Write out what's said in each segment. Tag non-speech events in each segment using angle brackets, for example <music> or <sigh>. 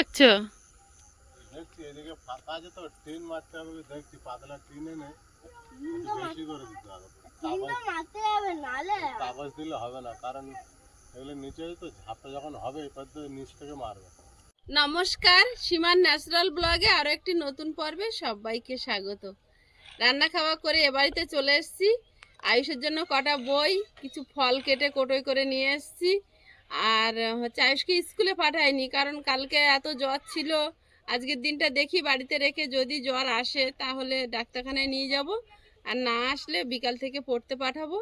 দেখছ? দেখছি এদিকে ফাঁকা আছে তো টিন মারতে হবে দেখছি পাতলা টিন এনে বেশি করে দিতে হবে। কাগজ দিলে হবে না কারণ এগুলো নিচে তো ঝাপটা যখন হবে এরপর তো নিচ থেকে মারবে। নমস্কার সীমার ন্যাচারাল ব্লগে আরও একটি নতুন পর্বে সবাইকে স্বাগত। রান্না খাওয়া করে এ বাড়িতে চলে এসেছি। আয়ুষের জন্য কটা বই কিছু ফল কেটে কোটোই করে নিয়ে এসেছি। আর হচ্ছে আয়ুষকে স্কুলে পাঠাইনি কারণ কালকে এত জ্বর ছিল। আজকের দিনটা দেখি বাড়িতে রেখে যদি জ্বর আসে তাহলে ডাক্তারখানায় নিয়ে যাব। আর না আসলে বিকাল থেকে পড়তে পাঠাবো।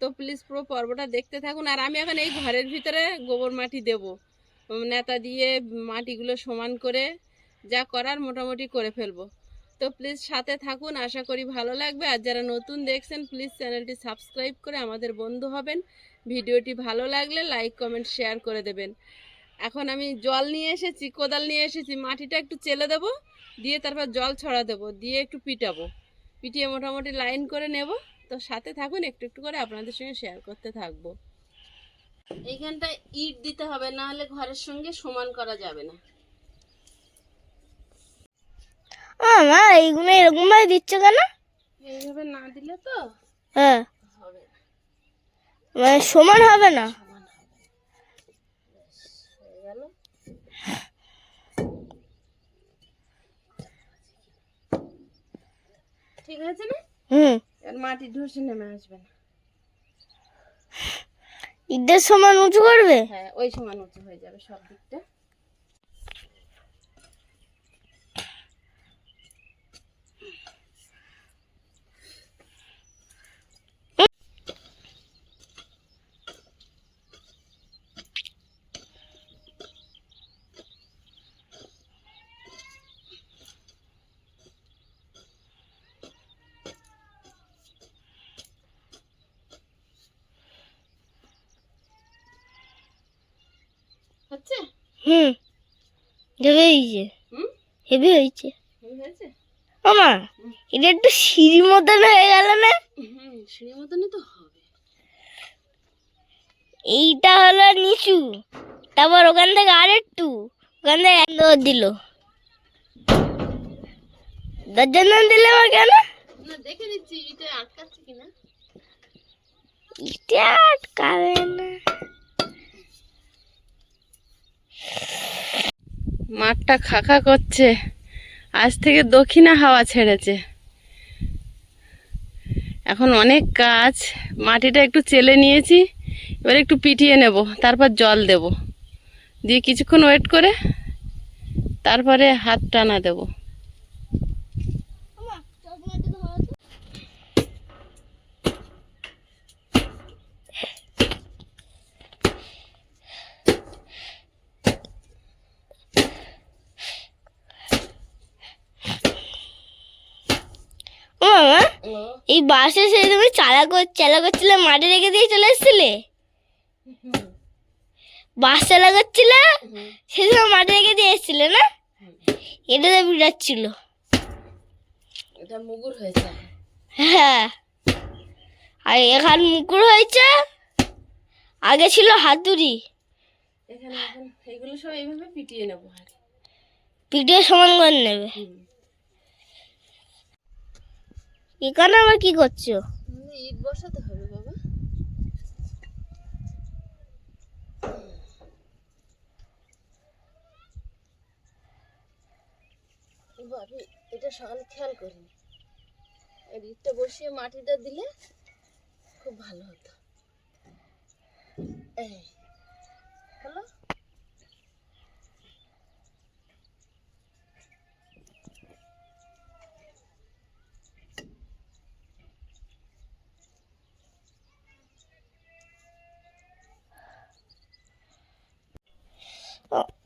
তো প্লিজ পুরো পর্বটা দেখতে থাকুন। আর আমি এখন এই ঘরের ভিতরে গোবর মাটি দেবো। নেতা দিয়ে মাটিগুলো সমান করে যা করার মোটামুটি করে ফেলব। তো প্লিজ সাথে থাকুন, আশা করি ভালো লাগবে। আর যারা নতুন দেখছেন প্লিজ চ্যানেলটি সাবস্ক্রাইব করে আমাদের বন্ধু হবেন। ভিডিওটি ভালো লাগলে লাইক কমেন্ট শেয়ার করে দেবেন। এখন আমি জল নিয়ে এসেছি, কোদাল নিয়ে এসেছি। মাটিটা একটু চেলে দেবো, দিয়ে তারপর জল ছড়া দেবো, দিয়ে একটু পিটাবো। পিটিয়ে মোটামুটি লাইন করে নেব। তো সাথে থাকুন, একটু একটু করে আপনাদের সঙ্গে শেয়ার করতে থাকব। এইখানটা ইট দিতে হবে না হলে ঘরের সঙ্গে সমান করা যাবে না। মা এইগুলো এরকম ভাবে দিচ্ছ কেন? এইভাবে না দিলে তো হ্যাঁ। মানে সমান হবে না? হয়ে ঠিক আছে না? হুম। আর মাটি ধসে নেমে আসবে না। ঈদের সমান উঁচু করবে? হ্যাঁ ওই সমান উঁচু হয়ে যাবে সব দিকটা হচ্ছে হুম হেভি হয়েছে। হেভি হয়েছে। হয়েছে? এটা একটু সিঁড়ি মতন হয়ে গেল না? হুম মতনই তো হবে। এইটা হলো নিচু। তারপর ওখান থেকে আর একটু ওখান থেকে দিল। দশজন দিলে আমার কেন? না দেখে নিচ্ছি এটা আটকাচ্ছে কিনা। এটা আটকাবে না। মাঠটা খাকা করছে। আজ থেকে দক্ষিণা হাওয়া ছেড়েছে। এখন অনেক কাজ। মাটিটা একটু চেলে নিয়েছি। এবার একটু পিটিয়ে নেব, তারপর জল দেব। দিয়ে কিছুক্ষণ ওয়েট করে, তারপরে হাত টানা দেব ও মামা এই বাসে সেই তুমি চালা কর চালা করছিলে মাটি রেখে দিয়ে চলে এসেছিলে? বাস চালা করছিলে? সেই সময় মাটি রেখে দিয়ে এসেছিলে না? এটা তো বিরাট ছিল এটা মুগুর হয়েছে। হ্যাঁ। আর এখান মুকুর হয়েছে আগে ছিল হাতুড়ি। এগুলো সব এইভাবে পিটিয়ে নেব পিঠে সমান করে নেবে। এখানে আবার কি করছ? ইট বসাতে হবে বাবা। বাবি এটা সকালে খেয়াল করিনি। এই ইটটা বসিয়ে মাটিটা দিলে খুব ভালো হতো। এই, হলো?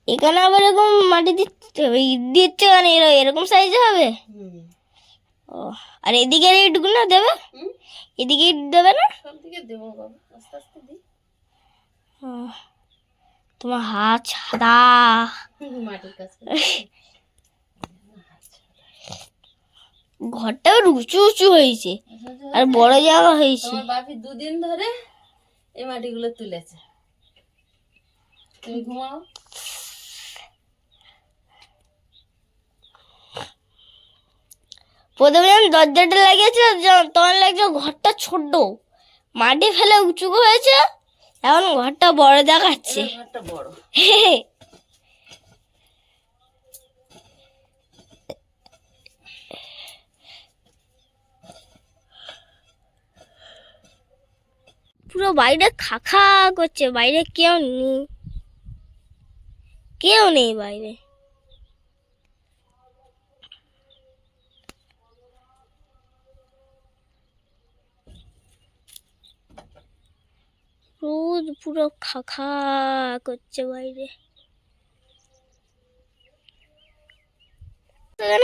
এখানে আবার এরকম মাটি দিচ্ছে ইট দিচ্ছে মানে এর- এরকম সাইজে হবে? ও আর এদিকে ইটগুলো না দেবে? এদিকে ইট দেবে না? তোমার হাত সাদা। মাটির কাছে ঘরটা আবার উঁচু উঁচু হয়েছে আর বড় জায়গা হয়েছে। দুদিন ধরে এই মাটিগুলো তুলেছে। তুমি প্রথমে যখন দরজাটা লাগিয়েছিল তখন লাগছে ঘরটা ছোট মাটি ফেলে উঁচু হয়েছে এখন ঘরটা বড় দেখাচ্ছে। বড়। পুরো বাইরে খাখা করছে বাইরে কেউ নেই। কেউ নেই বাইরে। রোদ পুরো খাখা করছে বাইরে।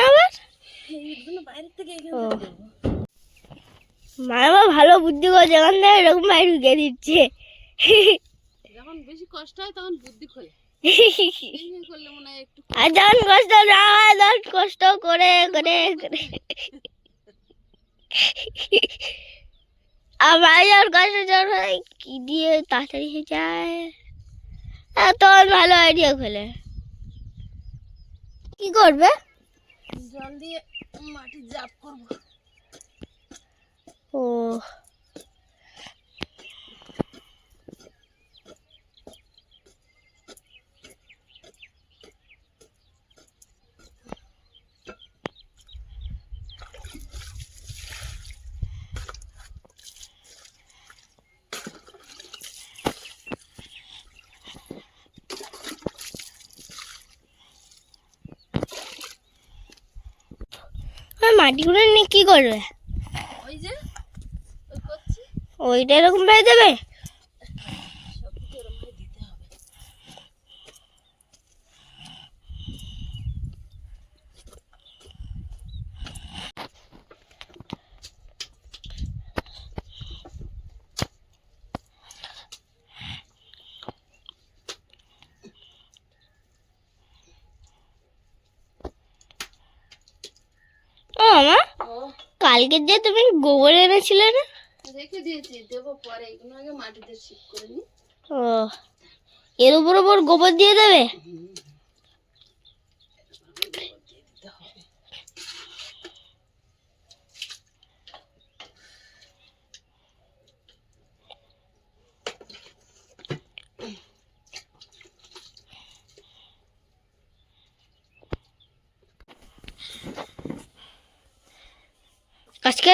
আবার? মা আবার ভালো বুদ্ধি করছে, এখান থেকে এরকম বাইরে ঢুকে দিচ্ছে। যখন বেশি কষ্ট হয় তখন বুদ্ধি খোলে। যখন কষ্ট না তখন কষ্ট করে করে করে। আমার যখন কষ্ট হয় কি দিয়ে তাড়াতাড়ি হয়ে যায়? তখন ভালো আইডিয়া খোলে। কি করবে? জল দিয়ে মাটি জাপ করব। ও আর মাটিগুলো নিয়ে কি করবে? ওই যে ওইটা এরকম পেয়ে দেবে ও মা কালকে যে তুমি গোবর এনেছিলে না? রেখে দিয়েছি দেবো পরে এগুলো আগে মাটিতে ঠিক করে নি। ও এর উপর উপর গোবর দিয়ে দেবে?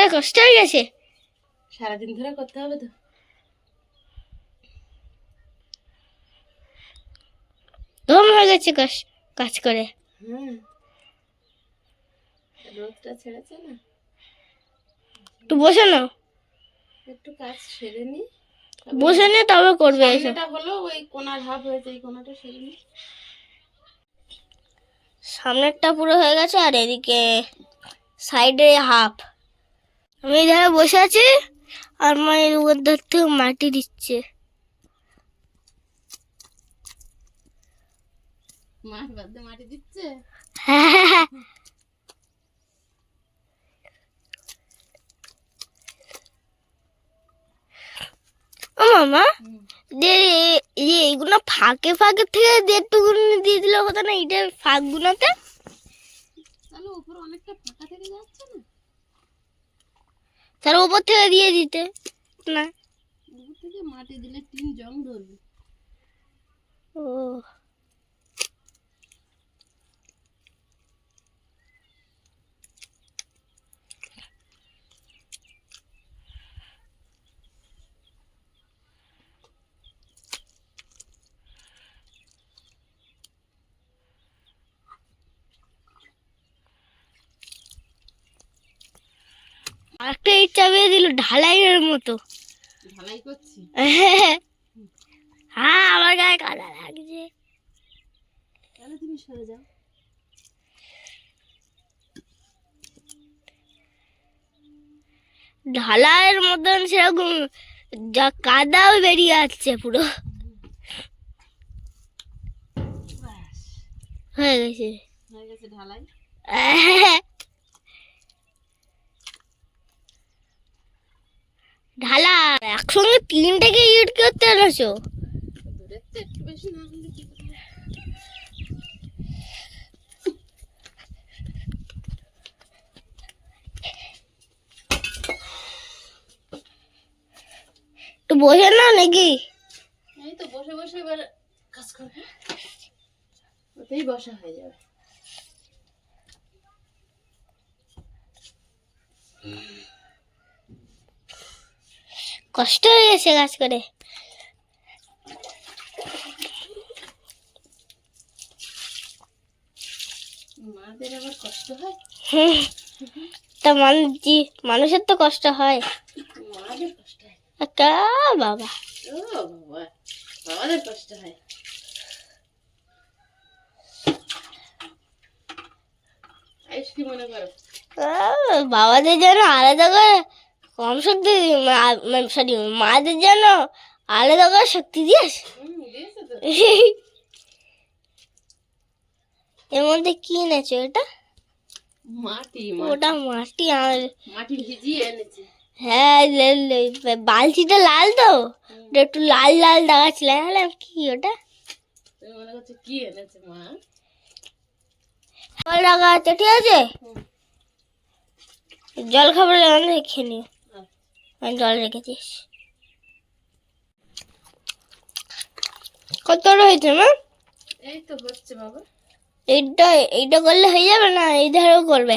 করে কষ্ট হয়ে গেছে। সারাদিন ধরে করতে হবে তো। দম হয়ে গেছে কাজ কাজ করে। হুম। রোদটা ছেড়েছে না? একটু বসে নাও। একটু কাজ সেরে নি। বসে নিয়ে তবে করবে এসব এটা হলো ওই কোনার হাফ হয়েছে এই কোনাটা সেরে নি। সামনেরটা পুরো হয়ে গেছে আর এদিকে সাইডে হাফ। আমি এধারে বসে আছি আর মায়ের উপর ধার থেকে মাটি দিচ্ছে। মাটি মামা এইগুলো ফাঁকে ফাঁকে থেকে দেড়টুকুন দিয়ে দিলে হতো না এইটা ফাঁকগুলোতে তাহলে উপরে অনেকটা ফাঁকা থেকে যাচ্ছে না? তার উপর থেকে দিয়ে দিতে। না। উপর থেকে মাটি দিলে টিন জং ধরবে। ও আরেকটা ইট চাপিয়ে দিল ঢালাইয়ের মতো। ঢালাই করছি? হ্যাঁ আমার গায়ে কাদা লাগছে। তাহলে তুমি সরে যাও। ঢালাইয়ের মতন সেরকম যা কাদাও বেরিয়ে আসছে পুরো। হয়ে গেছে। হয়ে গেছে ঢালাই? ঢালা একসঙ্গে তিনটাকে ইট করতে এনেছো একটু বসে না নাকি? তো বসে বসে এবার কাজ করবে। ওতেই বসা হয়ে যাবে। কষ্ট হয়ে গেছে কাজ করে। মাদের আবার কষ্ট হয়? হুম। তা মানুষ মানুষের তো কষ্ট হয়। কা বাবা। কষ্ট হয়? বাবাদের যেন আলাদা করে কম শক্তি সরি মাদের যেন আলাদা করে শক্তি দিয়েছে তো এর মধ্যে কি এনেছো এটা? মাটি ওটা মাটি। আর মাটি ভিজিয়ে এনেছে। হ্যাঁ বালতিটা লাল তো? ওটা একটু লাল লাল দেখাচ্ছিল হ্যাঁ কি ওটা। মনে করছ কি এনেছে মা? জল রাখা আছে ঠিক আছে? জল খাবার লাগানো খেয়ে নিও। জল রেখেছিস কতটা হয়েছে মা? এই তো হচ্ছে বাবা। এইটা এইটা করলে হয়ে যাবে না? এই ধারেও করবে।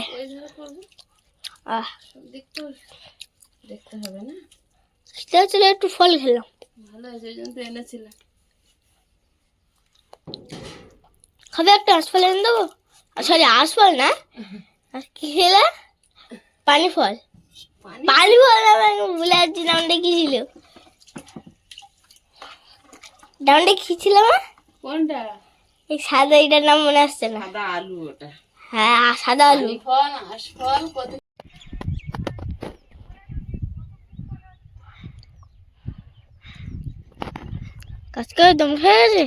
আহ সব দিক তো দেখতে হবে না? একটু ফল খেলাম। ভালো হয়েছে ওই জন্য তো এনেছিলাম। খাবে একটা আঁশফল এনে দেবো? সরি আঁশফল না? আর কি খেলে? পানি ফল। পানি পানি ভুলে যাচ্ছি নামটা কি ছিল? নামটা কি ছিল আমার কোনটা? এই সাদা এটার নাম মনে আসছে না। সাদা আলু ওটা। হ্যাঁ সাদা আলু। ফল ফল কত কাজ করে দম খেয়ে গেছে?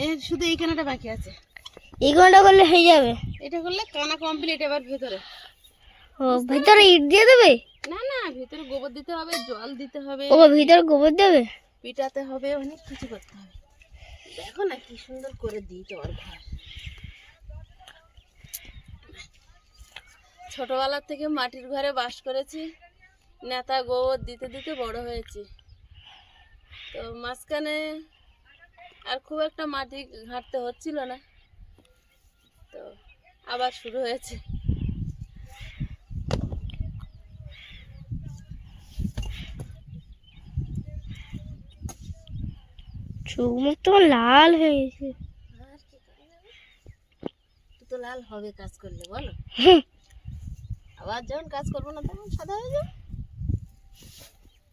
এ শুধু এইখানেটা বাকি আছে। এই ঘণ্টা করলে হয়ে যাবে। এটা করলে কানা কমপ্লিট এবার ভেতরে। ও ভিতরে ইট দিয়ে দেবে? না না ভেতরে গোবর দিতে হবে জল দিতে হবে। ও ভিতরে গোবর দেবে? পিটাতে হবে অনেক কিছু করতে হবে। দেখো না কি সুন্দর করে দিই তোমার ঘর। ছোটবেলার থেকে মাটির ঘরে বাস করেছি। নেতা গোবর দিতে দিতে বড় হয়েছি। তো মাঝখানে আর খুব একটা মাটি ঘাঁটতে হচ্ছিল না। তো আবার শুরু হয়েছে। চোখ মুখ তোমার লাল হয়ে গেছে তো লাল হবে কাজ করলে বলো। আবার যখন কাজ করব না তখন সাদা হয়ে যাবে?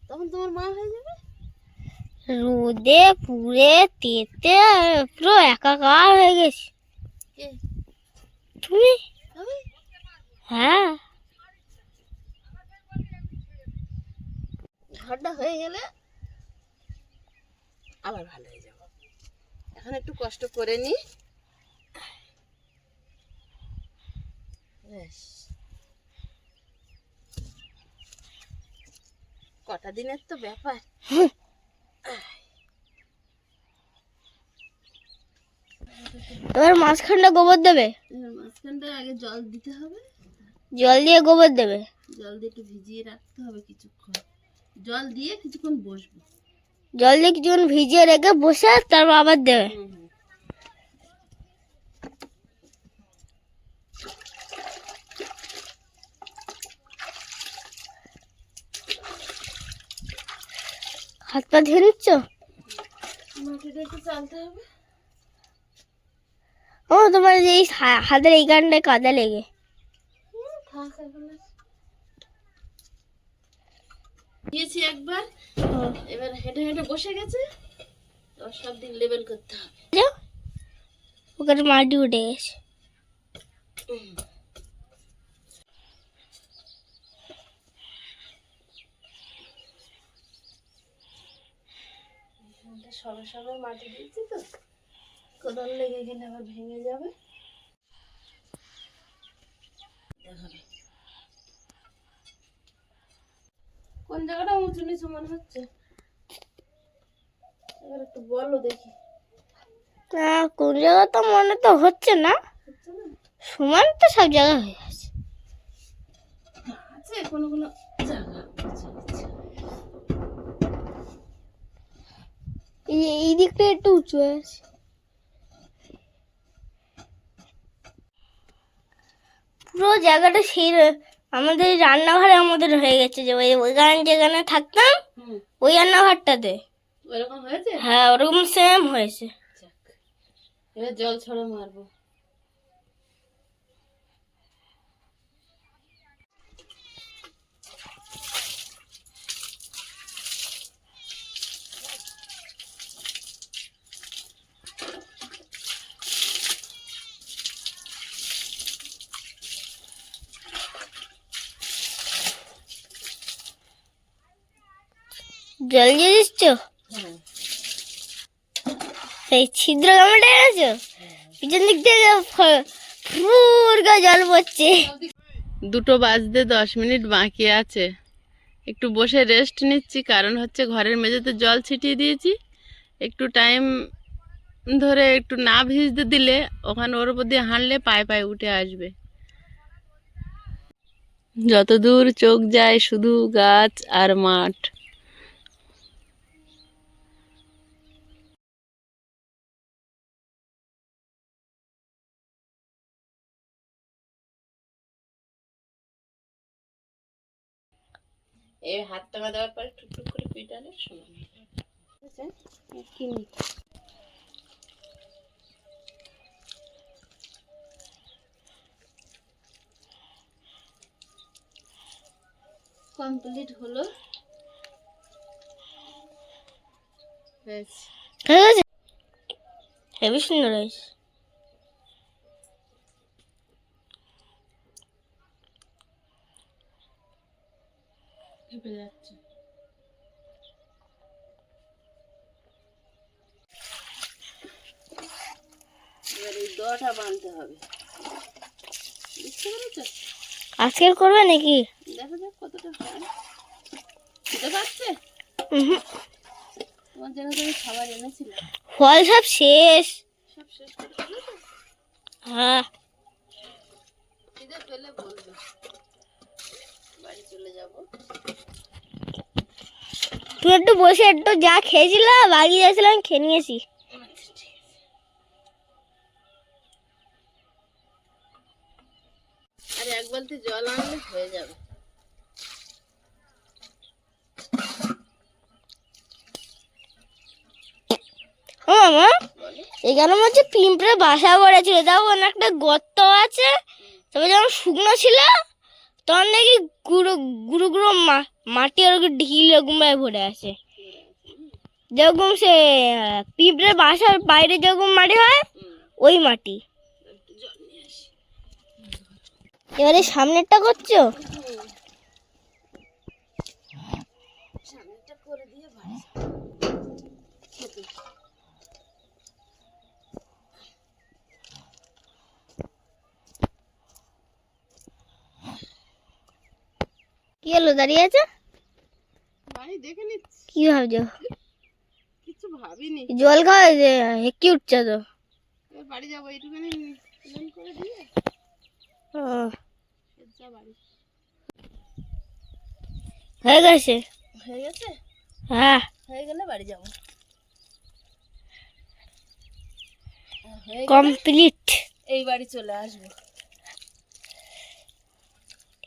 তখন তোমার মা হয়ে যাবে? রোদে পুড়ে তেতে পুরো একাকার হয়ে গেছে। তুমি? হ্যাঁ। ঘরটা হয়ে গেলে আবার ভালো হয়ে যাব। এখন একটু কষ্ট করে নি। ব্যাস কটা দিনের তো ব্যাপার। এবার মাঝখানটা গোবর দেবে। এবার মাঝখানটা আগে জল দিতে হবে। জল দিয়ে গোবর দেবে। জল দিয়ে একটু ভিজিয়ে রাখতে হবে কিছুক্ষণ। জল দিয়ে কিছুক্ষণ বসবো। জল দিয়ে কিছুক্ষণ ভিজিয়ে রেখে বসে তারপর আবার দেবে হাত পা ধুয়ে নিচ্ছ মাটিটা একটু চালতে হবে ও তোমার এই হা- হাতের এই গানটায় কাদা লেগে হুম, থাক এখন আর। দিয়েছি একবার। এবার হেঁটে হেঁটে বসে গেছে। এবার সব দিক লেবেল করতে হবে। ওখানে মাটি উঠে গেছে। সবে সবে মাটি দিয়েছি তো। কোদাল লেগে গেলে আবার ভেঙে যাবে দেখাবে কোন জায়গাটা উঁচু নিচু মনে হচ্ছে? এবার একটু বলো দেখি। না কোন জায়গা তো মনে তো হচ্ছে না। সমান তো সব জায়গায় হয়ে গেছে আছে কোনো কোনো জায়গা এই এই দিকটা একটু উঁচু হয়ে আছে। পুরো জায়গাটা সেই আমাদের রান্নাঘরে আমাদের হয়ে গেছে যে ওই ওইখানে যেখানে থাকতাম ওই রান্নাঘরটাতে ওরকম হয়েছে? হ্যাঁ ওরকম সেম হয়েছে। এবার জল ছড়া মারবো। জল দিচ্ছ সেই ছিদ্র কামড়ে গেছো পিছন দিক থেকে ফুর জল পড়ছে। দুটো বাজতে দশ মিনিট বাকি আছে। একটু বসে রেস্ট নিচ্ছি, কারণ হচ্ছে ঘরের মেঝেতে জল ছিটিয়ে দিয়েছি। একটু টাইম ধরে একটু না ভিজতে দিলে ওখানে ওর উপর দিয়ে হাঁটলে পায়ে পায়ে উঠে আসবে। যত দূর চোখ যায় শুধু গাছ আর মাঠ। এই হাত টাকা দেওয়ার পরে টুকটুক করে পিটালে সমান কিনি কমপ্লিট হলো। হয়ে গেছে হেবি সুন্দর হয়েছে। ভেপে যাচ্ছে। এবার এই দটা বানতে হবে। বুঝতে পেরেছ? আজকের করবে নাকি? দেখা যাক কতটা হয়। খেতে পারছে? তোমার জন্য তুমি খাবার এনেছিলে ফল সব শেষ। সব শেষ করে হ্যাঁ। খিদে পেলে বলবে। বাড়ি চলে যাব। তুমি একটু বসে একটু যা খেয়েছিল বাড়ি যাচ্ছিলাম খেয়ে নিয়েছি। আর এক বালতি জল আনলে হয়ে যাবে। মামা এখানে হচ্ছে পিঁপড়ে বাসা করেছিল তাও একটা গর্ত আছে তবে যখন শুকনো ছিল। তখন নাকি গুরু গুঁড়ো মা- মাটি ওরকম ঢিল এরকম ভাবে ভরে আছে। যেরকম সে, পিঁপড়ে বাসার বাইরে যেরকম মাটি হয়, ওই মাটি। আসি এবারে সামনেরটা করছ সামনেটা করে দিয়ে বাড়ি খেতে কি হলো দাঁড়িয়ে আছে? কি ভাবছ? কিছু ভাবিনি। জল খাওয়া হেঁকে উঠছে তো। বাড়ি যাব এইটুখানি করে দিয়ে ও, যা বাড়ি। হয়ে গেছে? হয়ে গেছে? হ্যাঁ। হয়ে গেলে বাড়ি যাব। কমপ্লিট। এই বাড়ি চলে আসব।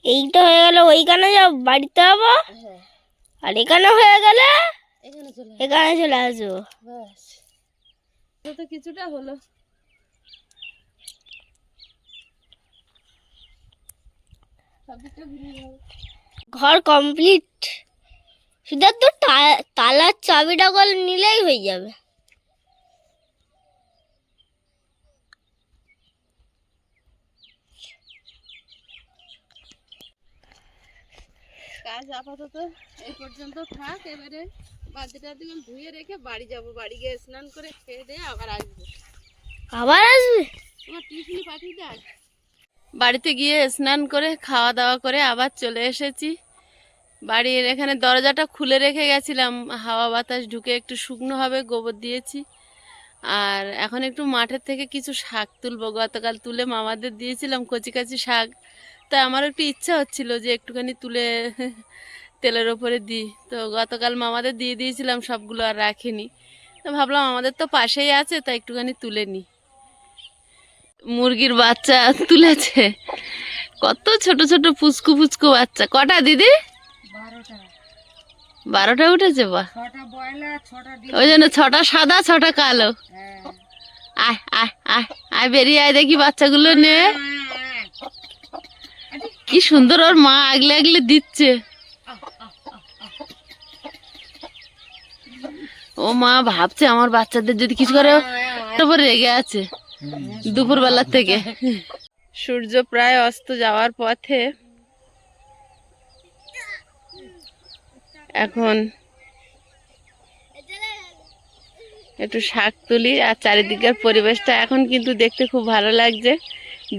এইটা হয়ে গেল ওইখানে যাব বাড়িতে যাব। হ্যাঁ। আর এখানে হয়ে গেলে এখানে চলে আসব। তো কিছুটা হলো। ঘুরে কমপ্লিট শুধু তো তালার চাবিটা নিলেই হয়ে যাবে। কাজ আপাতত এই পর্যন্ত থাক এবারে বাদ্যটা টাদ্যি ধুয়ে রেখে বাড়ি যাব। বাড়ি গিয়ে স্নান করে খেয়ে দিয়ে আবার আসব। আবার আসবে? তোমার টিফিনি পাঠিয়ে দেয় বাড়িতে গিয়ে স্নান করে খাওয়া দাওয়া করে আবার চলে এসেছি। বাড়ির এখানে দরজাটা খুলে রেখে গেছিলাম। হাওয়া বাতাস ঢুকে একটু শুকনো হবে গোবর দিয়েছি। আর এখন একটু মাঠের থেকে কিছু শাক তুলবো। গতকাল তুলে মামাদের দিয়েছিলাম কচি কচি শাক। তা আমার একটু ইচ্ছা হচ্ছিল যে একটুখানি তুলে <laughs> তেলের ওপরে দিই। তো গতকাল মামাদের দিয়ে দিয়েছিলাম সবগুলো আর রাখিনি। তো ভাবলাম আমাদের তো পাশেই আছে তাই একটুখানি তুলে নি মুরগির বাচ্চা তুলেছে। কত ছোট ছোট পুচকু পুচকু বাচ্চা। কটা দিদি? বারোটা। উঠেছে বা? ওই জন্য ছটা সাদা ছটা কালো। আয় আয় আয় আয় বেরিয়ে আয় দেখি বাচ্চাগুলো নে। কি সুন্দর ওর মা আগলে আগলে দিচ্ছে। ও মা ভাবছে আমার বাচ্চাদের যদি কিছু করে তারপর রেগে আছে দুপুর বেলার থেকে। সূর্য প্রায় অস্ত যাওয়ার পথে এখন একটু শাক তুলি আর চারিদিকের পরিবেশটা এখন কিন্তু দেখতে খুব ভালো লাগছে।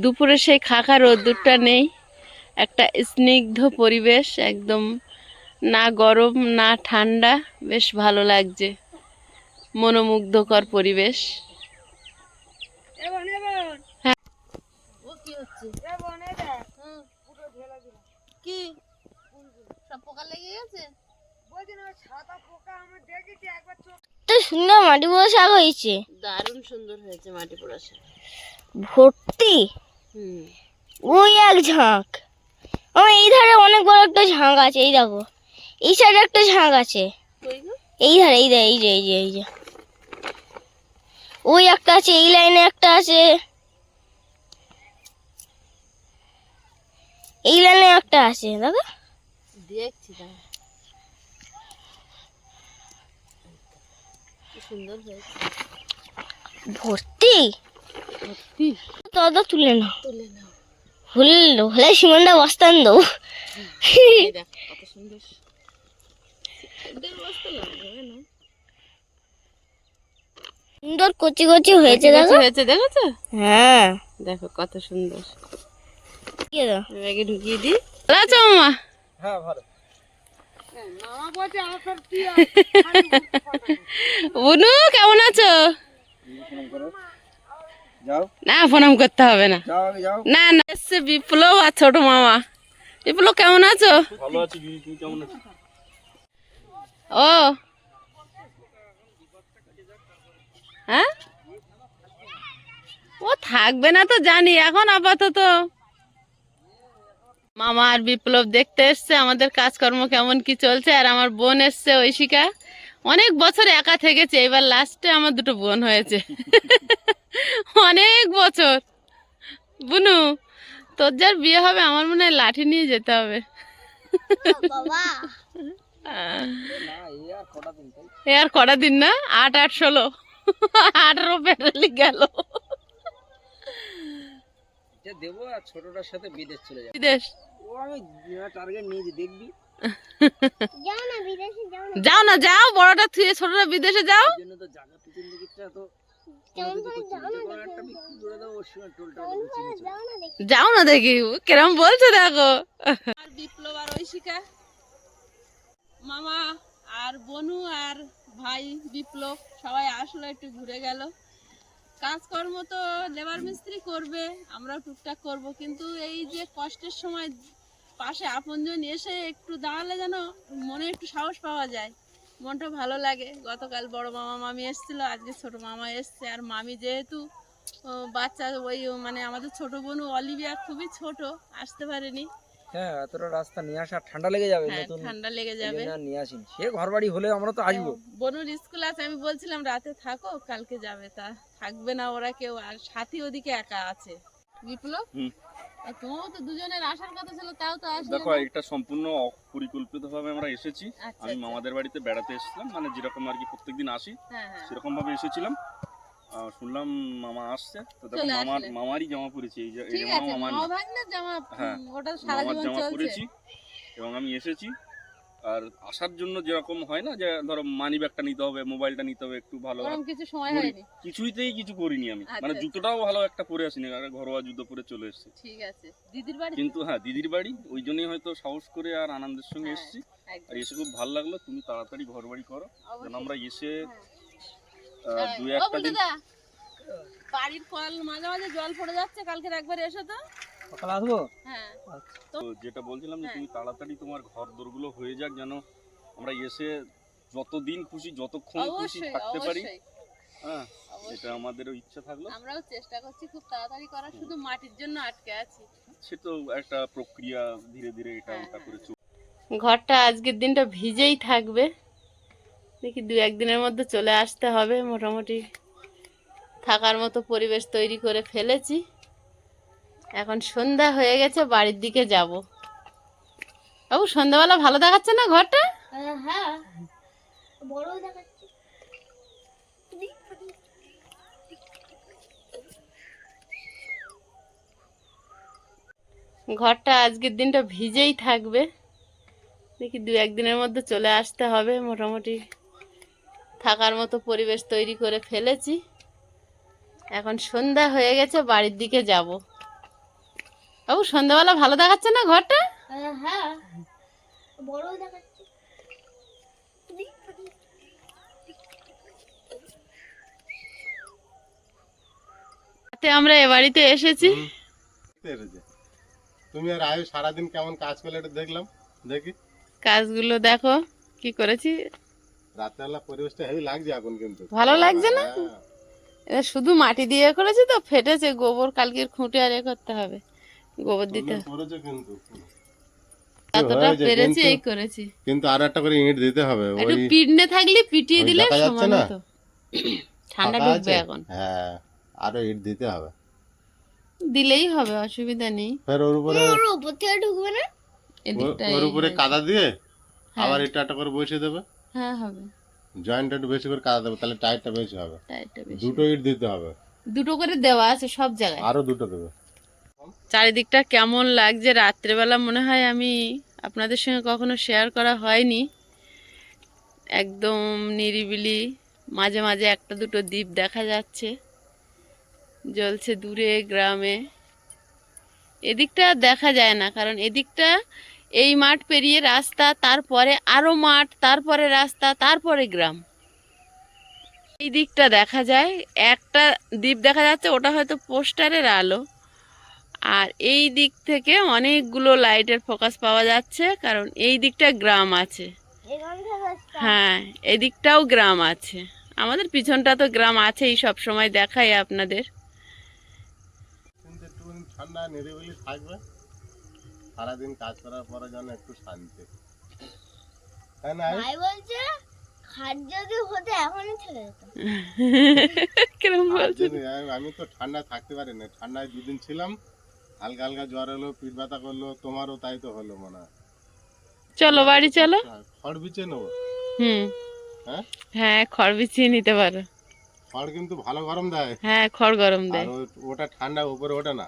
দুপুরে সেই খাখা রোদ্দুরটা নেই। একটা স্নিগ্ধ পরিবেশ একদম না গরম না ঠান্ডা বেশ ভালো লাগছে। মনোমুগ্ধকর পরিবেশ। হ্যাঁ। ও কি হচ্ছে? হুম। কি? সব পোকা লেগে গেছে? তো সুন্দর মাটি শাক হয়েছে। দারুণ সুন্দর হয়েছে মাটি পোড়া শাক। ভর্তি? হুম। ওই এক ঝাঁক। আমার এই ধারে অনেক বড় একটা ঝাঁক আছে এই দেখো। এই সাইডে একটা ঝাঁক আছে। এই ধারে এই ধারে এই যে এই যে এই যে। ওই একটা আছে এই লাইনে একটা আছে। এই লাইনে একটা আছে দেখো দেখছি ভর্তি? দাদা তুলে নাও। তুলে নাও। হল হলে সিমনটা বস্তান দেবো সুন্দর। বস্তা সুন্দর কচি কচি হয়েছে দেখো। হয়েছে দেখেছ? হ্যাঁ। দেখো কত সুন্দর। ব্যাগে ঢুকিয়ে দিই। ভালো আছো মামা? হ্যাঁ ভালো। <laughs> বুনু কেমন আছো? না প্রণাম করতে হবে না। যাও না না এসছে বিপ্লব আর ছোট মামা। বিপ্লব কেমন আছো? ভালো আছি দিদি তুমি কেমন আছো? ও। হ্যাঁ? ও থাকবে না তো জানি। এখন আপাতত। মামা আর বিপ্লব দেখতে এসছে আমাদের কাজকর্ম কেমন কি চলছে আর আমার বোন এসছে ঐশিকা। অনেক বছর একা থেকেছে এবার লাস্টে আমার দুটো বোন হয়েছে। অনেক বছর। বুনু তোর যার বিয়ে হবে আমার মনে হয় লাঠি নিয়ে যেতে হবে। এ আর কটা দিন না? আট আট ষোলো। আঠারো পেট্রোলি গেল। দেবো আর ছোটটার সাথে বিদেশ চলে যাবে। বিদেশ। ও আমি টার্গেট নিয়েছি দেখবি। যাও না যাও যাও না যাও বড়টা থুয়ে ছোটটা বিদেশে যাও। যাও না দেখি কেরম বলছে দেখো। আর বিপ্লব আর ঐশিকা মামা আর বনু আর ভাই বিপ্লব সবাই আসলো একটু ঘুরে গেল। কাজকর্ম তো লেবার মিস্ত্রি করবে আমরাও টুকটাক করব কিন্তু এই যে কষ্টের সময় পাশে আপনজন এসে একটু দাঁড়ালে যেন মনে একটু সাহস পাওয়া যায়। মনটা ভালো লাগে। গতকাল বড় মামা মামি এসেছিল আজকে ছোট মামা এসছে। আর মামি যেহেতু বাচ্চা ওই মানে আমাদের ছোট বোন অলিভিয়া খুবই ছোট আসতে পারেনি। হ্যাঁ এতটা রাস্তা নিয়ে আসা ঠান্ডা লেগে যাবে হ্যাঁ নতুন ঠান্ডা লেগে যাবে। আর নিয়ে আসিনি। সে ঘর বাড়ি হলে আমরা তো আসব। বনুর স্কুল আছে আমি বলছিলাম রাতে থাকো কালকে যাবে। তা থাকবে না ওরা কেউ আর সাথী ওদিকে একা আছে। বিপ্লব? দেখো এটা সম্পূর্ণ অপরিকল্পিতভাবে আমরা এসেছি। আচ্ছা, আমি আচ্ছা। মামাদের বাড়িতে বেড়াতে এসেছিলাম মানে যেরকম আর কি প্রত্যেকদিন আসি হ্যাঁ হ্যাঁ। সেরকম ভাবে এসেছিলাম শুনলাম মামা আসছে তো দেখো মামার মামারই জামা পরেছি এই জামা হ্যাঁ, ওটা মামার জামা পরেছি এবং আমি এসেছি। আর আসার জন্য যেরকম হয় না যে ধরো মানি ব্যাগটা নিতে হবে মোবাইলটা নিতে হবে একটু ভালো কিছু সময়। হয়নি? কিছুইতেই কিছু করিনি আমি। মানে আচ্ছা। জুতোটাও ভালো একটা পরে আসিনি আর ঘরোয়া জুতো পরে চলে এসেছি। ঠিক আছে। দিদির বাড়ি? কিন্তু হ্যাঁ দিদির বাড়ি ওই জন্যই হয়তো সাহস করে আর আনন্দের সঙ্গে হ্যাঁ, এসেছি। আর এসে খুব ভালো লাগল তুমি তাড়াতাড়ি ঘর বাড়ি করো। যেন আমরা এসে হ্যাঁ। দু ও একটা দিন বাড়ির কল মাঝে মাঝে জল পড়ে যাচ্ছে কালকে একবার এসো তো। সকালে আসব? হ্যাঁ। তো যেটা বলছিলাম যে হ্যাঁ। তুমি তাড়াতাড়ি তোমার ঘর দোরগুলো হয়ে যাক যেন আমরা এসে যতদিন খুশি যতক্ষণ খুশি থাকতে পারি। হ্যাঁ এটা আমাদেরও ইচ্ছা থাকল। আমরাও চেষ্টা করছি খুব তাড়াতাড়ি করার শুধু মাটির জন্য আটকে আছি। সে তো একটা প্রক্রিয়া ধীরে ধীরে এটা হ্যাঁ, ওটা করে ঘরটা আজকের দিনটা ভিজেই থাকবে। দেখি দু একদিনের মধ্যে চলে আসতে হবে। মোটামুটি থাকার মতো পরিবেশ তৈরি করে ফেলেছি। এখন সন্ধ্যা হয়ে গেছে, বাড়ির দিকে যাব। বাবু, সন্ধ্যাবেলা ভালো দেখাচ্ছে না ঘরটা? ঘরটা আজকের দিনটা ভিজেই থাকবে। দেখি দু একদিনের মধ্যে চলে আসতে হবে, মোটামুটি থাকার মতো পরিবেশ তৈরি করে ফেলেছি। এখন সন্ধ্যা হয়ে গেছে, বাড়ির দিকে যাব। বাবু সন্ধ্যাবেলা ভালো দেখাচ্ছে না ঘরটা? হ্যাঁ বড় দেখাচ্ছে। আমরা এ বাড়িতে এসেছি। তুমি আর আয়ু সারাদিন কেমন কাজ করলে এটা দেখলাম। দেখি। কাজগুলো দেখো কি করেছি। রাত্রেবেলা পরিবেশটা হেভি লাগছে এখন কিন্তু। ভালো লাগছে না? হ্যাঁ। এটা শুধু মাটি দিয়ে করেছি তো ফেটেছে গোবর কালকের খুঁটে আর এ করতে হবে। গোবর দিতে। কিন্তু। এতটা পেরেছি এই করেছি। কিন্তু আর একটা করে ইট দিতে হবে একটু থাকলে পিটিয়ে দিলে সমান হতো ঠান্ডা ঢুকবে এখন। হ্যাঁ আরও ইট দিতে হবে। দিলেই হবে অসুবিধা নেই। ফের ওর উপরে ওর উপর থেকে ঢুকবে না? ওর- উপরে কাদা দিয়ে হ্যাঁ। আবার এটা একটা করে বসিয়ে দেবে? হ্যাঁ হবে। জয়েন্ট একটু বেশি করে কাদা দেবে তাহলে টাইটটা বেশি হবে। টাইটটা বেশি। দুটো ইট দিতে হবে। দুটো করে দেওয়া আছে সব জায়গায়। আরও দুটো দেবে। চারিদিকটা কেমন লাগছে? রাত্রেবেলা মনে হয় আমি আপনাদের সঙ্গে কখনো শেয়ার করা হয়নি। একদম নিরিবিলি, মাঝে মাঝে একটা দুটো দ্বীপ দেখা যাচ্ছে। জ্বলছে দূরে গ্রামে। এদিকটা দেখা যায় না, কারণ এদিকটা এই মাঠ পেরিয়ে রাস্তা, তারপরে আরও মাঠ, তারপরে রাস্তা, তারপরে গ্রাম। এই দিকটা দেখা যায়। একটা দ্বীপ দেখা যাচ্ছে, ওটা হয়তো পোস্টারের আলো। আর এই দিক থেকে অনেকগুলো লাইটের ফোকাস পাওয়া যাচ্ছে কারণ এই দিকটা গ্রাম আছে। হ্যাঁ এদিকটাও গ্রাম আছে। আমাদের পিছনটা তো গ্রাম আছেই সব সময় দেখাই আপনাদের। ঠান্ডা নিরিবিলি থাকবে। সারাদিন কাজ করার পরে যেন একটু শান্তি। তাই না ভাই বলছে খাট যদি হতে এখনই <laughs> আমি তো ঠান্ডা থাকতে পারি না ঠান্ডায় দুদিন ছিলাম হালকা হালকা জ্বর হলো পিঠ ব্যথা করল তোমারও তাই তো হলো মনে হয়। চলো বাড়ি চলো। খড় বিছিয়ে নেব? হুম। হ্যাঁ? হ্যাঁ খড় বিছিয়ে নিতে পারো। খড় কিন্তু ভালো গরম দেয়। হ্যাঁ খড় গরম দেয়। ওটা ঠান্ডা উপরে ওঠে না।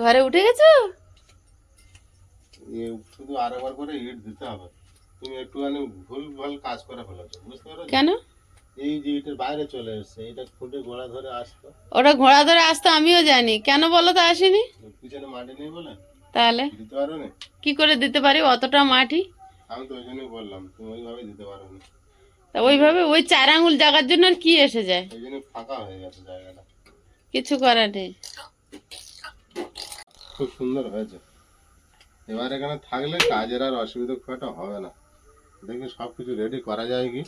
ঘরে উঠে গেছো? এ শুধু আরেকবার করে ইট দিতে হবে। তুমি একটুখানি ভুল ভালো কাজ করে ফেলেছো বুঝতে পারো কেন? এই যে বাইরে চলে এসছে এটা খুঁটে গোড়া ধরে আসতো। ওটা ঘোড়া ধরে আসতে আমিও জানি। কেন বলো তো আসেনি? পিছনে মাটি নেই বলে। তাহলে? দিতে পারো না? কি করে দিতে পারি? অতটা মাটি? আমি তো ওই জন্যই বললাম তুমি ওইভাবে দিতে পারো না। তা ওইভাবে ওই চার আঙুল জাগার জন্য আর কি এসে যায়? ওই জন্য ফাঁকা হয়ে গেছে জায়গাটা। কিছু করার নেই। খুব সুন্দর হয়েছে। এবার এখানে থাকলে কাজের আর অসুবিধা খুব একটা হবে না। দেখি সব কিছু রেডি করা যায় কি?